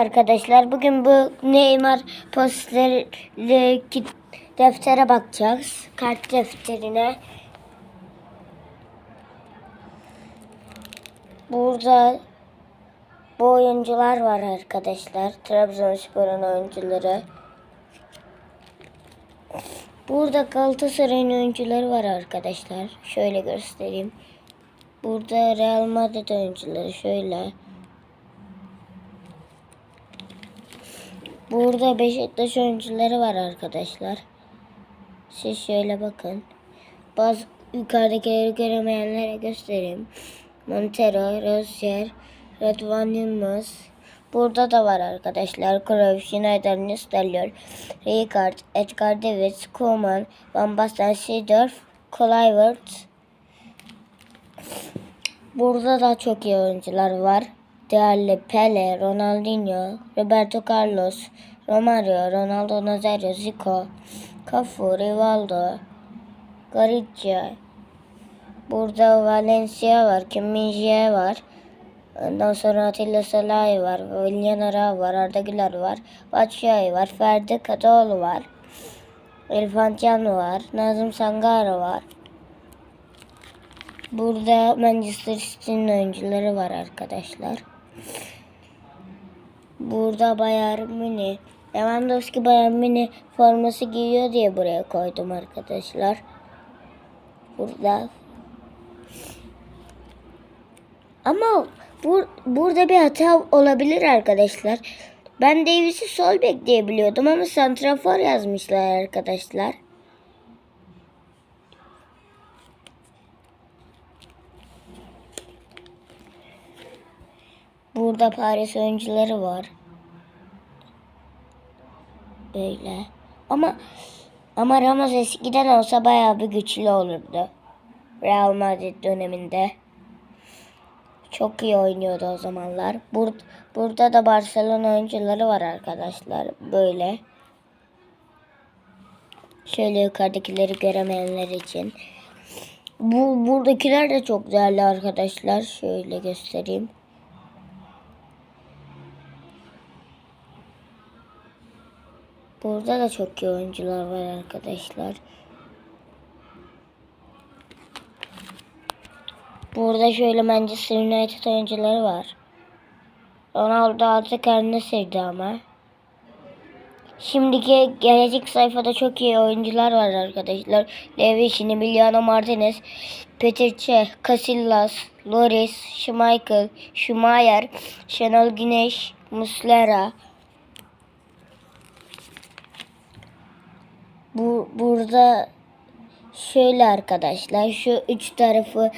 arkadaşlar. Bugün bu Neymar posterli deftere bakacağız. Kart defterine. Burada bu oyuncular var arkadaşlar. Trabzonspor'un oyuncuları. Burada Galatasaray'ın oyuncuları var arkadaşlar. Şöyle göstereyim. Burada Real Madrid oyuncuları şöyle. Burada Beşiktaş oyuncuları var arkadaşlar. Siz şöyle bakın. Bazı yukarıdakileri göremeyenlere göstereyim. Montero, Rozier, Rıdvan Yılmaz. Burada da var arkadaşlar. Cruyff, Schneider, Nistelrooy, Rijkaard, Edgar Davids, Koeman, Van Basten, Seedorf, Kluivert. Burada da çok iyi oyuncular var. Değerli Pele, Ronaldinho, Roberto Carlos, Romario, Ronaldo Nazario, Zico, Cafu, Rivaldo, Garcia. Burada Valencia var, Kim var. Ondan sonra Atilla Salahi var, Willian Ara var, Arda Güler var, Batshuayi var, Ferdi Kadıoğlu var, İrfan Can var, Nazım Sangaro var. Burada Manchester City'nin oyuncuları var arkadaşlar. Burada Bayern Münih. Lewandowski Bayern Münih forması giyiyor diye buraya koydum arkadaşlar. Burada. Ama bu, burada bir hata olabilir arkadaşlar. Ben Davis'i sol bek diye biliyordum ama santrafor yazmışlar arkadaşlar. Burada Paris oyuncuları var. Böyle. Ama ama Ramos eskiden olsa bayağı bir güçlü olurdu. Real Madrid döneminde. Çok iyi oynuyordu o zamanlar. Bur burada da Barcelona oyuncuları var arkadaşlar. Böyle. Şöyle yukarıdakileri göremeyenler için. Bu buradakiler de çok değerli arkadaşlar. Şöyle göstereyim. Burada da çok iyi oyuncular var arkadaşlar. Burada şöyle Manchester United oyuncuları var. Ronaldo artık kendini sevdi ama. Şimdiki gelecek sayfada çok iyi oyuncular var arkadaşlar. Levi, Emiliano Martinez, Petr Cech, Casillas, Loris, Schmeichel, Schumacher, Şenol Güneş, Muslera, Bu burada şöyle arkadaşlar şu üç tarafı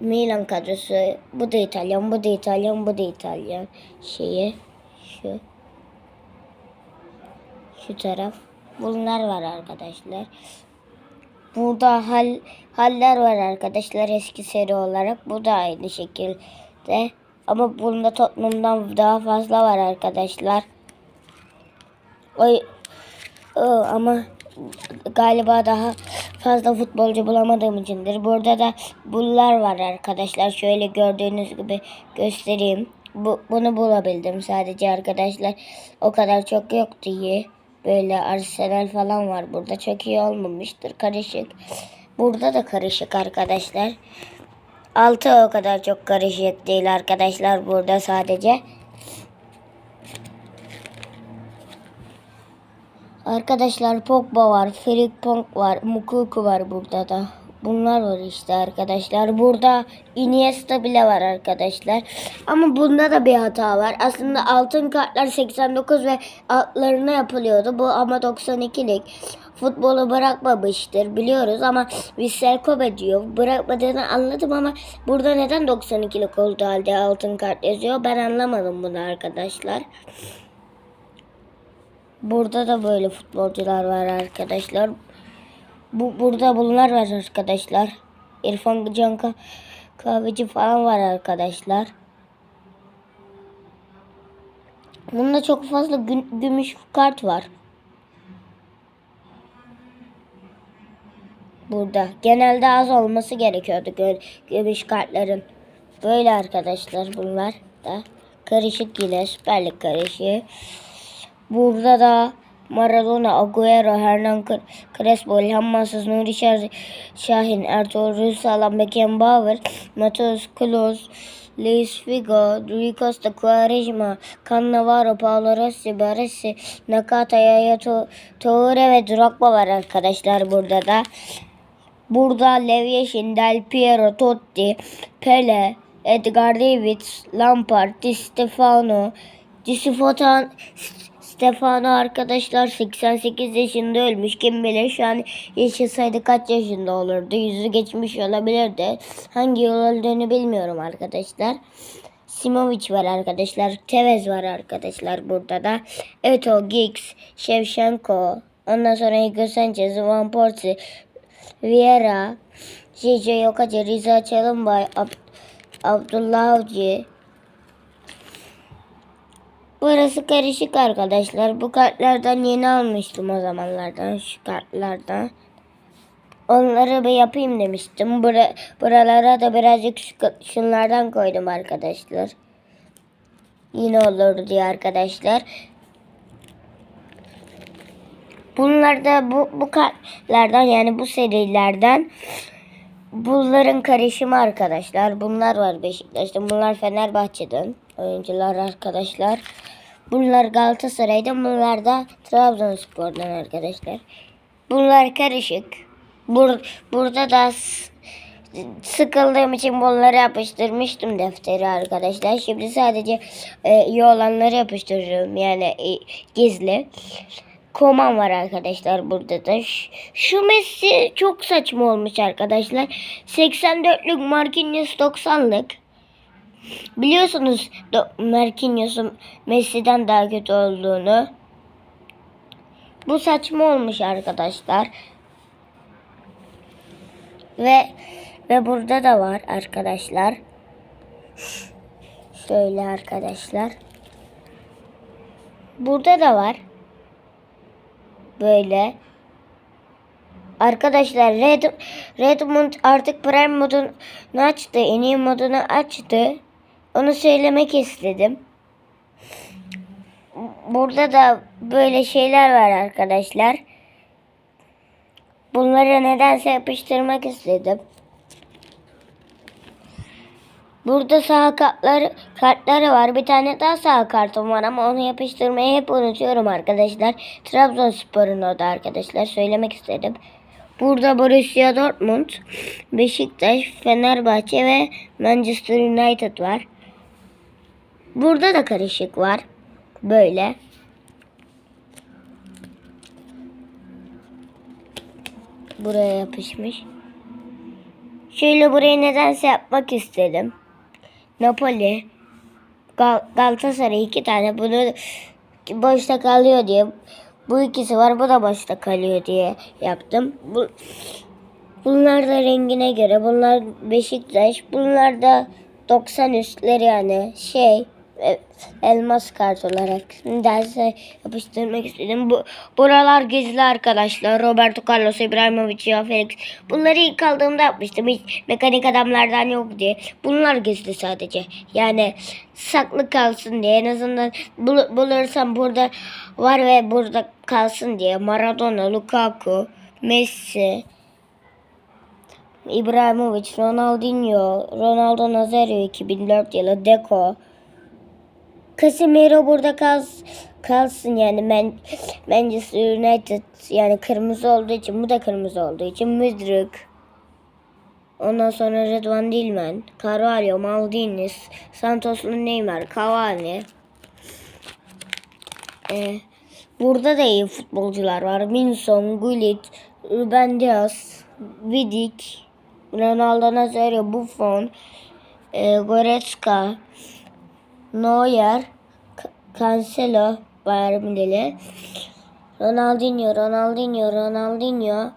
Milan kadrosu bu da İtalyan bu da İtalyan bu da İtalyan şeyi şu şu taraf bunlar var arkadaşlar. Burada hal haller var arkadaşlar eski seri olarak bu da aynı şekilde ama bunda Tottenham'dan daha fazla var arkadaşlar. Oy, o, ama galiba daha fazla futbolcu bulamadığım içindir. Burada da bunlar var arkadaşlar. Şöyle gördüğünüz gibi göstereyim. Bu, bunu bulabildim sadece arkadaşlar. O kadar çok yoktu iyi. Böyle Arsenal falan var burada. Çok iyi olmamıştır. Karışık. Burada da karışık arkadaşlar. Altı o kadar çok karışık değil arkadaşlar burada sadece. Arkadaşlar Pogba var, Ferik Pong var, Mukuku var burada da. Bunlar var işte arkadaşlar. Burada Iniesta bile var arkadaşlar. Ama bunda da bir hata var. Aslında altın kartlar 89 ve altlarına yapılıyordu. Bu ama 92'lik. Futbolu bırakmamıştır biliyoruz ama Vissel Kobe diyor. Bırakmadığını anladım ama burada neden 92'lik olduğu halde altın kart yazıyor ben anlamadım bunu arkadaşlar. Burada da böyle futbolcular var arkadaşlar. Bu burada bunlar var arkadaşlar. İrfan Can Ka- Kahveci falan var arkadaşlar. Bunda çok fazla gü- gümüş kart var. Burada. Genelde az olması gerekiyordu gö- gümüş kartların. Böyle arkadaşlar bunlar da. Karışık yine Süper Lig karışığı. Burada da Maradona, Agüero, Hernan Cre- Crespo, İlhan Mansız, Nuri Şah- Şahin, Ertuğrul Rüsalan, Beckenbauer, Mateus Klose, Luis Figo, Rui Costa, Quaresma, Cannavaro, Paolo Rossi, Baresi, Nakata, Yaya To- Toure ve Drogba var arkadaşlar burada da. Burada Lev Yashin, Del Piero, Totti, Pele, Edgar Davids, Lampard, Di Stefano, Di Stefano, Stefano arkadaşlar 88 yaşında ölmüş. Kim bilir şu an yaşasaydı kaç yaşında olurdu. Yüzü geçmiş olabilirdi. Hangi yıl öldüğünü bilmiyorum arkadaşlar. Simovic var arkadaşlar. Tevez var arkadaşlar burada da. Eto, Giggs, Shevchenko. Ondan sonra Hugo Sanchez, Van Persie, Vieira, J.J. Yokaca, Riza Çalınbay, Ab- Abdullah Avcı. Burası karışık arkadaşlar. Bu kartlardan yeni almıştım o zamanlardan. Şu kartlardan. Onları bir yapayım demiştim. Bura, buralara da birazcık şu- şunlardan koydum arkadaşlar. Yine olur diye arkadaşlar. Bunlar da bu, bu kartlardan yani bu serilerden bunların karışımı arkadaşlar. Bunlar var Beşiktaş'ta. Bunlar Fenerbahçe'den oyuncular arkadaşlar. Bunlar Galatasaray'dan. Bunlar da Trabzonspor'dan arkadaşlar. Bunlar karışık. Bur burada da sıkıldığım için bunları yapıştırmıştım defteri arkadaşlar. Şimdi sadece e, iyi olanları yapıştırıyorum. Yani e, gizli. Koman var arkadaşlar burada da. Şu Messi çok saçma olmuş arkadaşlar. 84'lük Marquinhos 90'lık. Biliyorsunuz Marquinhos'un Messi'den daha kötü olduğunu. Bu saçma olmuş arkadaşlar. Ve ve burada da var arkadaşlar. Şöyle arkadaşlar. Burada da var. Böyle. Arkadaşlar Red, Redmond artık Prime modunu açtı. En iyi modunu açtı. Onu söylemek istedim. Burada da böyle şeyler var arkadaşlar. Bunları nedense yapıştırmak istedim. Burada sağ kartları, kartları var. Bir tane daha sağ kartım var ama onu yapıştırmayı hep unutuyorum arkadaşlar. Trabzonspor'un o da arkadaşlar. Söylemek istedim. Burada Borussia Dortmund, Beşiktaş, Fenerbahçe ve Manchester United var. Burada da karışık var. Böyle. Buraya yapışmış. Şöyle burayı nedense yapmak istedim. Napoli, Gal Galatasaray iki tane bunu boşta kalıyor diye. Bu ikisi var bu da boşta kalıyor diye yaptım. Bu, bunlar da rengine göre. Bunlar Beşiktaş. Bunlar da 90 üstleri yani şey elmas kart olarak derse yapıştırmak istedim. Bu buralar gizli arkadaşlar. Roberto Carlos, İbrahimovic, Joao Felix. Bunları ilk aldığımda yapmıştım. Hiç mekanik adamlardan yok diye. Bunlar gizli sadece. Yani saklı kalsın diye. En azından bul- bulursam burada var ve burada kalsın diye. Maradona, Lukaku, Messi, İbrahimovic, Ronaldinho, Ronaldo Nazario 2004 yılı, Deco, Casemiro burada kals kalsın yani Man Manchester United yani kırmızı olduğu için bu da kırmızı olduğu için Müdrik. Ondan sonra Redvan Dilmen, Carvalho, Maldini, Santos'lu Neymar, Cavani. Ee, burada da iyi futbolcular var. Minson, Gullit, Ruben Dias, Vidic, Ronaldo Nazario, Buffon, e, Goretzka, Neuer, Cancelo, Bayern Münih, Ronaldinho, Ronaldinho, Ronaldinho,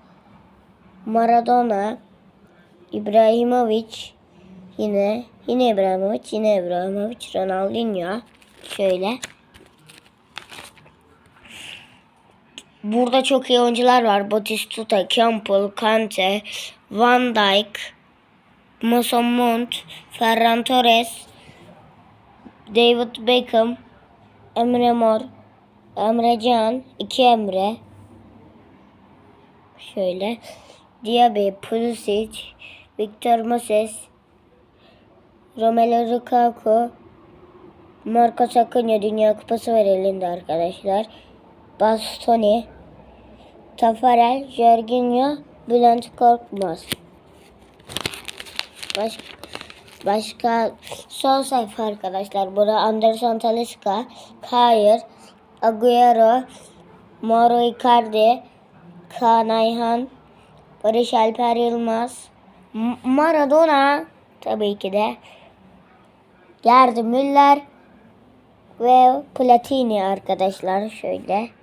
Maradona, İbrahimovic, yine yine İbrahimovic, yine İbrahimovic, Ronaldinho. Şöyle. Burada çok iyi oyuncular var. Batistuta, Campbell, Kante, Van Dijk, Mason Mount, Ferran Torres, David Beckham, Emre Mor, Emre Can, iki Emre. Şöyle. Diaby, Pulisic, Victor Moses, Romelu Lukaku, Marcos Acunha Dünya Kupası var elinde arkadaşlar. Bastoni, Tafarel, Jorginho, Bülent Korkmaz. Baş, başka son sayfa arkadaşlar. Burada Anderson Talisca, Kair, Agüero, Mauro Icardi, Kaan Ayhan, Barış Alper Yılmaz, Maradona tabii ki de Gerd Müller ve Platini arkadaşlar şöyle.